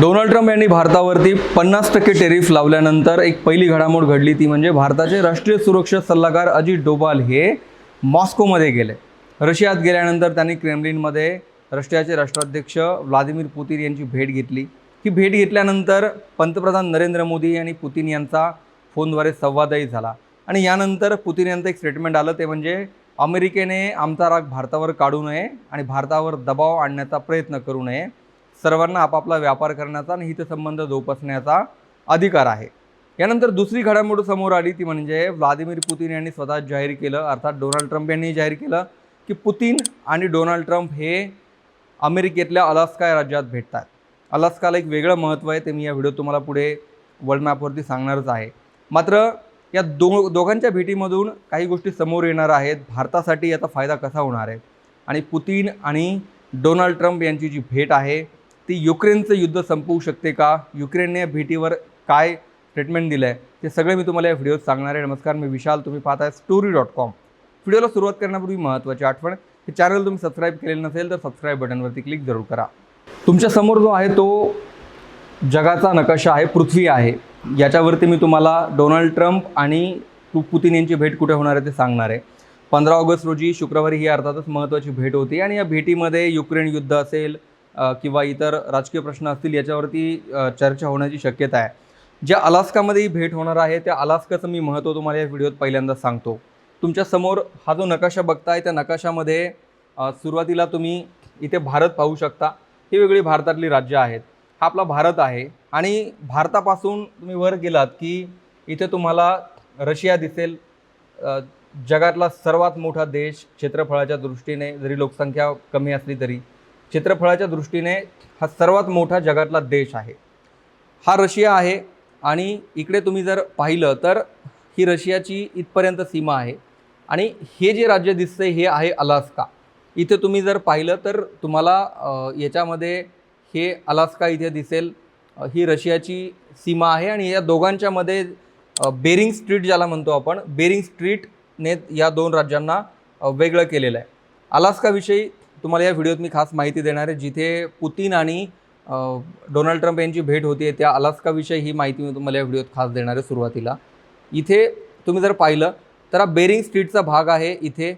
Donald Trump यांनी भारतावरती पन्नास टक्के टेरिफ लावल्यानंतर एक पहिली घडामोड घडली ती म्हणजे भारताचे राष्ट्रीय सुरक्षा सल्लागार अजित डोभाल हे मॉस्कोमध्ये गेले. रशियात गेल्यानंतर त्यांनी क्रेमलिनमध्ये रशियाचे राष्ट्राध्यक्ष व्लादिमीर पुतीन यांची भेट घेतली. ही भेट घेतल्यानंतर पंतप्रधान नरेंद्र मोदी आणि पुतीन यांचा फोनद्वारे संवादही झाला. आणि यानंतर पुतीन यांचं एक स्टेटमेंट आलं ते म्हणजे अमेरिकेने आमचा राग भारतावर काढू नये आणि भारतावर दबाव आणण्याचा प्रयत्न करू नये. सर्वांना आपापला व्यापार करण्याचा आणि हितसंबंध जोपासण्याचा अधिकार आहे. यानंतर दुसरी घडामोड समोर आली ती म्हणजे व्लादिमीर पुतीन यांनी स्वतः जाहीर केलं अर्थात डोनाल्ड ट्रम्प यांनी जाहीर केलं की पुतीन आणि डोनाल्ड ट्रम्प हे अमेरिकेतल्या अलास्का या राज्यात भेटतात. अलास्काला एक वेगळं महत्त्व आहे ते मी या व्हिडिओ तुम्हाला पुढे वर्ल्ड मॅपवरती सांगणारच आहे. मात्र या दो दोघांच्या भेटीमधून काही गोष्टी समोर येणार आहेत भारतासाठी याचा फायदा कसा होणार आहे? आणि पुतीन आणि डोनाल्ड ट्रम्प यांची जी भेट आहे ती युक्रेनचं युद्ध संपवू शकते का? युक्रेनने या भेटीवर काय स्टेटमेंट दिलं आहे ते सगळे मी तुम्हाला या व्हिडिओत सांगणार आहे. नमस्कार मी विशाल. तुम्ही पाहताय स्टोरी डॉट कॉम व्हिडिओला सुरुवात करण्यापूर्वी महत्त्वाची आठवण हे चॅनल तुम्ही सबस्क्राईब केलेलं नसेल तर सबस्क्राईब बटनवरती क्लिक जरूर करा. तुमच्यासमोर जो आहे तो जगाचा नकाशा आहे पृथ्वी आहे. याच्यावरती मी तुम्हाला डोनाल्ड ट्रम्प आणि पु- पुतीन यांची भेट कुठे होणार आहे ते सांगणार आहे. पंधरा ऑगस्ट रोजी शुक्रवारी ही अर्थातच महत्त्वाची भेट होती आणि या भेटीमध्ये युक्रेन युद्ध असेल किंवा इतर राजकीय प्रश्न असतील याच्यावरती चर्चा होण्याची शक्यता आहे. ज्या अलास्कामध्ये ही भेट होणार आहे त्या अलास्काचं मी महत्त्व तुम्हाला या व्हिडिओत पहिल्यांदा सांगतो. तुमच्यासमोर हा जो नकाशा बघताय त्या नकाशामध्ये सुरुवातीला तुम्ही इथे भारत पाहू शकता. ही वेगळी भारतातली राज्य आहेत. हा आपला भारत आहे आणि भारतापासून तुम्ही वर गेलात की इथे तुम्हाला रशिया दिसेल. जगातला सर्वात मोठा देश क्षेत्रफळाच्या दृष्टीने जरी लोकसंख्या कमी असली तरी. क्षेत्रफळाच्या दृष्टीने हा सर्वात मोठा जगातला देश आहे. हा रशिया आहे आणि इकडे तुम्ही जर पाहिलं तर ही रशियाची इथपर्यंत सीमा आहे. आणि हे जे राज्य दिसतंय हे आहे अलास्का. इथे तुम्ही जर पाहिलं तर तुम्हाला याच्यामध्ये हे अलास्का इथे दिसेल. ही रशियाची सीमा आहे आणि या दोघांच्यामध्ये बेरिंग स्ट्रीट ज्याला म्हणतो आपण बेरिंग स्ट्रीटने या दोन राज्यांना वेगळं केलेलं आहे. अलास्काविषयी तुम्हाला या व्हिडिओत मी खास माहिती देणार आहे जिथे पुतीन आणि डोनाल्ड ट्रम्प यांची भेट होती त्या अलास्काविषयी ही माहिती मी तुम्हाला या व्हिडिओत खास देणार आहे सुरुवातीला. इथे तुम्ही जर पाहिलं तर हा बेरिंग स्ट्रीटचा भाग आहे इथे.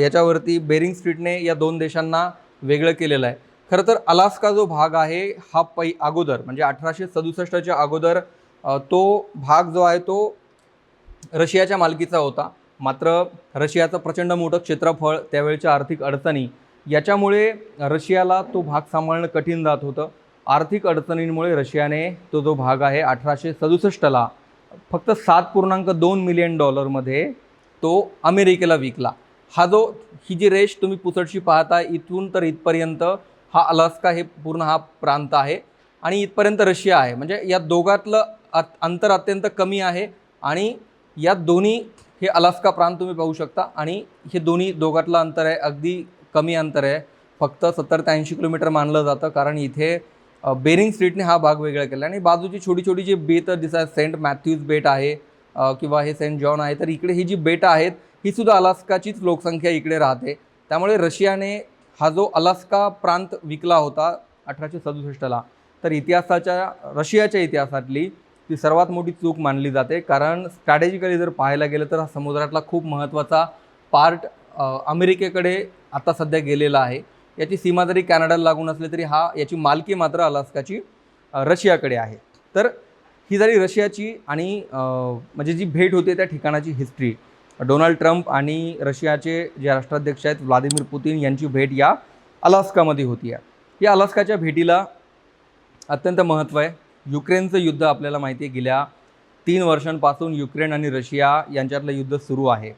याच्यावरती बेरिंग स्ट्रीटने या दोन देशांना वेगळं केलेलं आहे. खरं तर अलास्का जो भाग आहे हा पै अगोदर म्हणजे अठराशे सदुसष्टच्या अगोदर तो भाग जो आहे तो रशियाच्या मालकीचा होता. मात्र रशियाचं प्रचंड मोठं क्षेत्रफळ त्यावेळच्या आर्थिक अडचणी याच्यामुळे रशियाला तो भाग सांभाळणं कठीण जात होतं. आर्थिक अडचणींमुळे रशियाने तो जो भाग आहे अठराशे सदुसष्टला फक्त सात पूर्णांक दोन मिलियन डॉलरमध्ये तो अमेरिकेला विकला. हा जो ही जी रेष तुम्ही पुसटशी पाहता इथून तर इथपर्यंत हा अलास्का हे पूर्ण हा प्रांत आहे आणि इथपर्यंत रशिया आहे. म्हणजे या दोघातलं अत- अंतर अत्यंत कमी आहे आणि या दोन्ही हे अलास्का प्रांत तुम्ही पाहू शकता आणि हे दोन्ही दोघातलं अंतर आहे. अगदी कमी अंतर आहे. फक्त सत्तर ते ऐंशी किलोमीटर मानलं जातं. कारण इथे बेरिंग स्ट्रीटने हा भाग वेगळा केला. आणि बाजूची छोटी छोटी जी बेतं दिसत सेंट मॅथ्यूज बेट आहे किंवा हे सेंट जॉन आहे तर इकडे ही जी बेटं आहेत ही सुद्धा अलास्काचीच लोकसंख्या इकडे राहते. त्यामुळे रशियाने हा जो अलास्का प्रांत विकला होता अठराशे सदुसष्टला तर इतिहासाच्या रशियाच्या इतिहासातली ती सर्वात मोठी चूक मानली जाते. कारण स्ट्रॅटेजिकली जर पाहायला गेलं तर हा समुद्रातला खूप महत्त्वाचा पार्ट अमेरिकेकडे आता सध्या गेलेला आहे. याची सीमा जरी कॅनडाला लागून असली तरी हा याची मालकी मात्र अलास्काची रशियाकडे आहे. तर ही झाली रशियाची आणि म्हणजे जी भेट होते त्या ठिकाणाची हिस्ट्री डोनाल्ड ट्रम्प आणि रशियाचे जे राष्ट्राध्यक्ष आहेत व्लादिमीर पुतीन यांची भेट या अलास्कामध्ये होती आहे. या अलास्काच्या भेटीला अत्यंत महत्त्व आहे. युक्रेनचं युद्ध आपल्याला माहिती आहे गेल्या तीन वर्षांपासून युक्रेन आणि रशिया यांच्यातलं युद्ध सुरू आहे.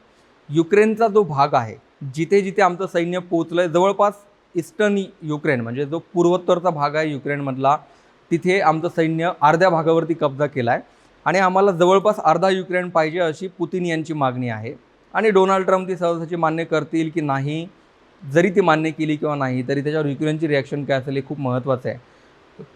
युक्रेनचा जो भाग आहे जिथे जिथे आमचं सैन्य पोचलं आहे जवळपास इस्टर्न युक्रेन म्हणजे जो पूर्वोत्तरचा भाग आहे युक्रेनमधला तिथे आमचं सैन्य अर्ध्या भागावरती कब्जा केला आहे आणि आम्हाला जवळपास अर्धा युक्रेन पाहिजे अशी पुतीन यांची मागणी आहे. आणि डोनाल्ड ट्रम्प ती सहजाची मान्य करतील की नाही जरी ती मान्य केली किंवा नाही तरी त्याच्यावर युक्रेनची रिॲक्शन काय असेल हे खूप महत्त्वाचं आहे.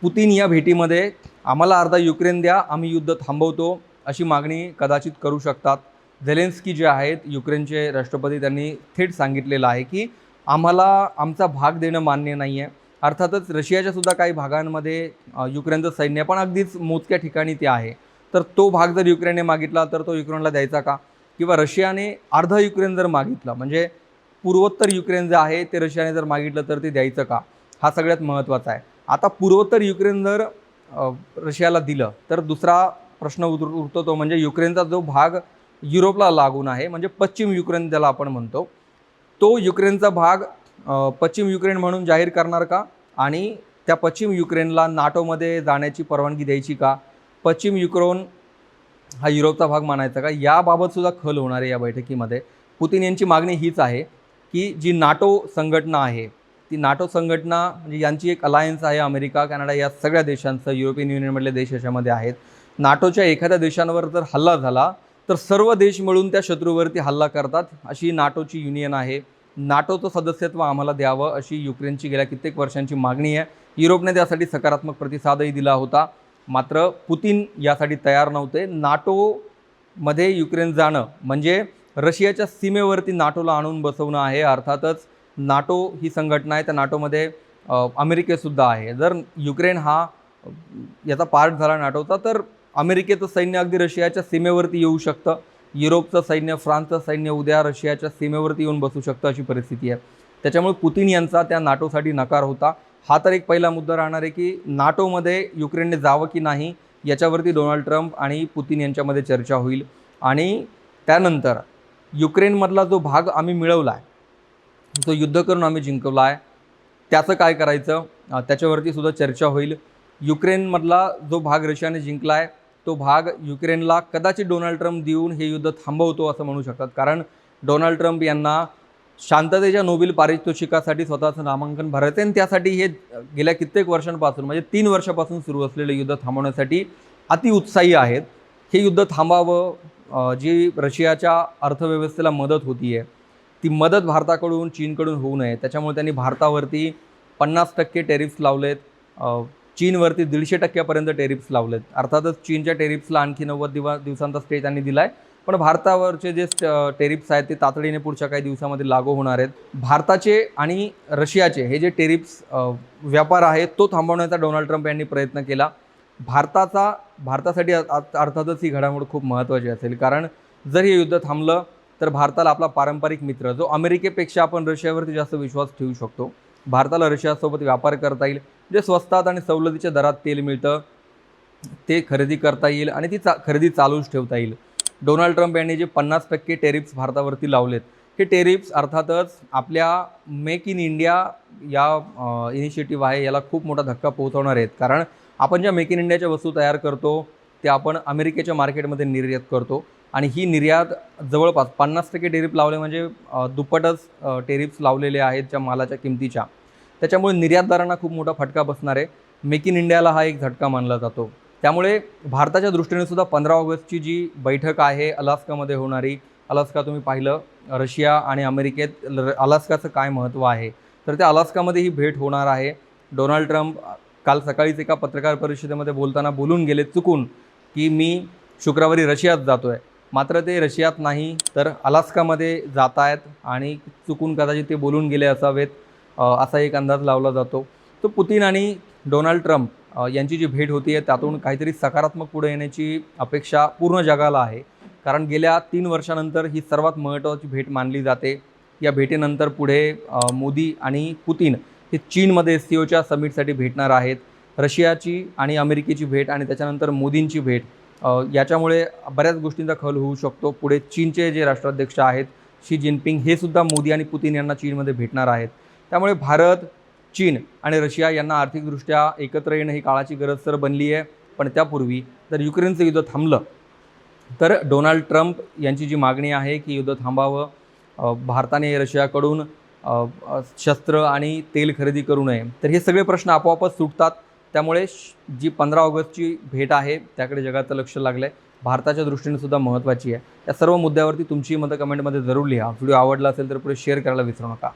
पुतीन या भेटीमध्ये आम्हाला अर्धा युक्रेन द्या आम्ही युद्ध थांबवतो अशी मागणी कदाचित करू शकतात. झेलेन्स्की जे आहेत युक्रेनचे राष्ट्रपती त्यांनी थेट सांगितलेलं आहे की आम्हाला आमचा भाग देणं मान्य नाही आहे अर्थातच रशियाच्या सुद्धा काही भागांमध्ये युक्रेनचं सैन्य पण अगदीच मोजक्या ठिकाणी ते आहे. तर तो भाग जर युक्रेनने मागितला तर तो युक्रेनला द्यायचा का? किंवा रशियाने अर्ध युक्रेन जर मागितलं म्हणजे पूर्वोत्तर युक्रेन जे आहे ते रशियाने जर मागितलं तर ते द्यायचं का? हा सगळ्यात महत्त्वाचा आहे. आता पूर्वोत्तर युक्रेन जर रशियाला दिलं तर दुसरा प्रश्न उतर उरतो तो म्हणजे युक्रेनचा जो भाग युरोपला लागून आहे म्हणजे पश्चिम युक्रेन ज्याला आपण म्हणतो. तो युक्रेनचा भाग पश्चिम युक्रेन म्हणून जाहीर करणार का? आणि त्या पश्चिम युक्रेनला नाटोमध्ये जाण्याची परवानगी द्यायची का? पश्चिम युक्रेन हा युरोपचा भाग मानायचा का? याबाबतसुद्धा खल होणार आहे या बैठकीमध्ये. पुतिन यांची मागणी हीच आहे की जी नाटो संघटना आहे ती नाटो संघटना म्हणजे यांची एक अलायन्स आहे अमेरिका कॅनडा या सगळ्या देशांचं युरोपियन युनियनमधले देश याच्यामध्ये आहेत. नाटोच्या एखाद्या देशांवर जर हल्ला झाला तर सर्व देश मिळून त्या शत्रूवरती हल्ला करतात. अशी नाटोची युनियन आहे. नाटोचं सदस्यत्व आम्हाला द्यावं अशी युक्रेनची गेल्या कित्येक वर्षांची मागणी आहे. युरोपने त्यासाठी सकारात्मक प्रतिसादही दिला होता. मात्र पुतीन यासाठी तयार नव्हते. नाटोमध्ये युक्रेन जाणं म्हणजे रशियाच्या सीमेवरती नाटोला आणून बसवणं आहे. अर्थातच नाटो ही संघटना आहे. त्या नाटोमध्ये अमेरिकेसुद्धा आहे. जर युक्रेन हा याचा पार्ट झाला नाटोचा तर अमेरिकेचं सैन्य अगदी रशियाच्या सीमेवरती येऊ शकतं. युरोपचं सैन्य फ्रान्सचं सैन्य उद्या रशियाच्या सीमेवरती येऊन बसू शकतं अशी परिस्थिती आहे. त्याच्यामुळे पुतीन यांचा त्या नाटोसाठी नकार होता. हा तर एक पहिला मुद्दा राहणार आहे की नाटोमध्ये युक्रेनने जावं की नाही याच्यावरती डोनाल्ड ट्रम्प आणि पुतीन यांच्यामध्ये चर्चा होईल. आणि त्यानंतर युक्रेनमधला जो भाग आम्ही मिळवला आहे जो युद्ध करून आम्ही जिंकवला आहे त्याचं काय करायचं? त्याच्यावरती सुद्धा चर्चा होईल. युक्रेनमधला जो भाग रशियाने जिंकला आहे तो भाग युक्रेनला कदाचित डोनाल्ड ट्रम्प देऊन हे युद्ध थांबवतो असं म्हणू शकतात. कारण डोनाल्ड ट्रम्प यांना शांततेच्या नोबेल पारितोषिकासाठी स्वतःचं नामांकन भरायचं आहे आणि त्यासाठी हे गेल्या कित्येक वर्षांपासून म्हणजे तीन वर्षापासून सुरू असलेलं युद्ध थांबवण्यासाठी अतिउत्साही आहेत. हे युद्ध थांबावं जी रशियाच्या अर्थव्यवस्थेला मदत होती आहे ती मदत भारताकडून चीनकडून होऊ नये. त्याच्यामुळे त्यांनी भारतावरती पन्नास टक्के टेरिफ्स लावलेत. चीनवरती दीडशे टक्क्यापर्यंत टेरिफ्स लावलेत. अर्थातच चीनच्या टेरिफ्सला आणखी नव्वद दिवा दिवसांचा स्टे त्यांनी दिला आहे पण भारतावरचे जे टेरिप्स आहेत ते तातडीने पुढच्या काही दिवसामध्ये लागू होणार आहेत. भारताचे आणि रशियाचे हे जे टेरिप्स व्यापार आहे तो थांबवण्याचा डोनाल्ड ट्रम्प यांनी प्रयत्न केला. भारताचा भारतासाठी अर्थातच ही घडामोड खूप महत्त्वाची असेल. कारण जर हे युद्ध थांबलं तर भारताला आपला पारंपरिक मित्र जो अमेरिकेपेक्षा आपण रशियावरती जास्त विश्वास ठेवू शकतो भारताला रशियासोबत व्यापार करता येईल. जे स्वस्तात आणि सवलतीच्या दरात तेल मिळतं ते खरेदी करता येईल आणि ती चा खरेदी चालूच ठेवता येईल. डोनाल्ड ट्रम्प यांनी जे पन्नास टक्के टेरिप्स भारतावरती लावलेत हे टेरिफ्स अर्थातच आपल्या मेक इन इंडिया या इनिशिएटिव्ह आहे याला खूप मोठा धक्का पोहोचवणार आहेत. कारण आपण ज्या मेक इन इंडियाच्या वस्तू तयार करतो ते आपण अमेरिकेच्या मार्केटमध्ये निर्यात करतो आणि ही निर्यात जवळपास पन्नास टक्के टेरिप लावले म्हणजे दुप्पटच टेरिप्स लावलेले आहेत ज्या मालाच्या किमतीच्या. त्याच्यामुळे निर्यातदारांना खूप मोठा फटका बसणार आहे. मेक इन इंडियाला हा एक झटका मानला जातो. त्यामुळे भारताच्या दृष्टीने सुद्धा पंधरा ऑगस्टची जी बैठक आहे अलास्कामध्ये होणारी अलास्का तुम्ही पाहिलं रशिया आणि अमेरिकेत ल- अलास्काचं काय महत्त्व आहे? तर त्या अलास्कामध्ये ही भेट होणार आहे. डोनाल्ड ट्रम्प काल सकाळीच एका पत्रकार परिषदेमध्ये बोलताना बोलून गेले चुकून की मी शुक्रवारी रशियात जातो आहे मात्र ते रशियात नाही तर अलास्कामध्ये जात आहेत आणि चुकून कदाचित ते बोलून गेले असावेत. असा एक अंदाज लावला जातो. तो पुतीन आणि डोनाल्ड ट्रम्प यांची जी भेट होती आहे त्यातून काहीतरी सकारात्मक पुढे येण्याची अपेक्षा पूर्ण जगाला आहे. कारण गेल्या तीन वर्षानंतर ही सर्वात महत्त्वाची भेट मानली जाते. या भेटीनंतर पुढे मोदी आणि पुतीन हे चीनमध्ये सी ओच्या समिटसाठी भेटणार आहेत. रशियाची आणि अमेरिकेची भेट आणि त्याच्यानंतर मोदींची भेट याच्यामुळे बऱ्याच गोष्टींचा खल होऊ शकतो. पुढे चीनचे जे राष्ट्राध्यक्ष आहेत शी जिनपिंग हे सुद्धा मोदी आणि पुतीन यांना चीनमध्ये भेटणार आहेत. त्यामुळे भारत चीन आणि रशिया यांना आर्थिकदृष्ट्या एकत्र येणं ही काळाची गरज तर बनली आहे. पण त्यापूर्वी जर युक्रेनचं युद्ध थांबलं तर डोनाल्ड ट्रम्प यांची जी मागणी आहे की युद्ध थांबावं भारताने रशियाकडून शस्त्र आणि तेल खरेदी करू नये तर हे सगळे प्रश्न आपोआपच सुटतात. त्यामुळे श- जी पंधरा ऑगस्टची भेट आहे त्याकडे जगाचं लक्ष लागलं आहे भारताच्या दृष्टीने सुद्धा महत्त्वाची आहे. या सर्व मुद्द्यावरती तुमची मतं कमेंटमध्ये जरूर लिहा. व्हिडिओ आवडला असेल तर पुढे शेअर करायला विसरू नका.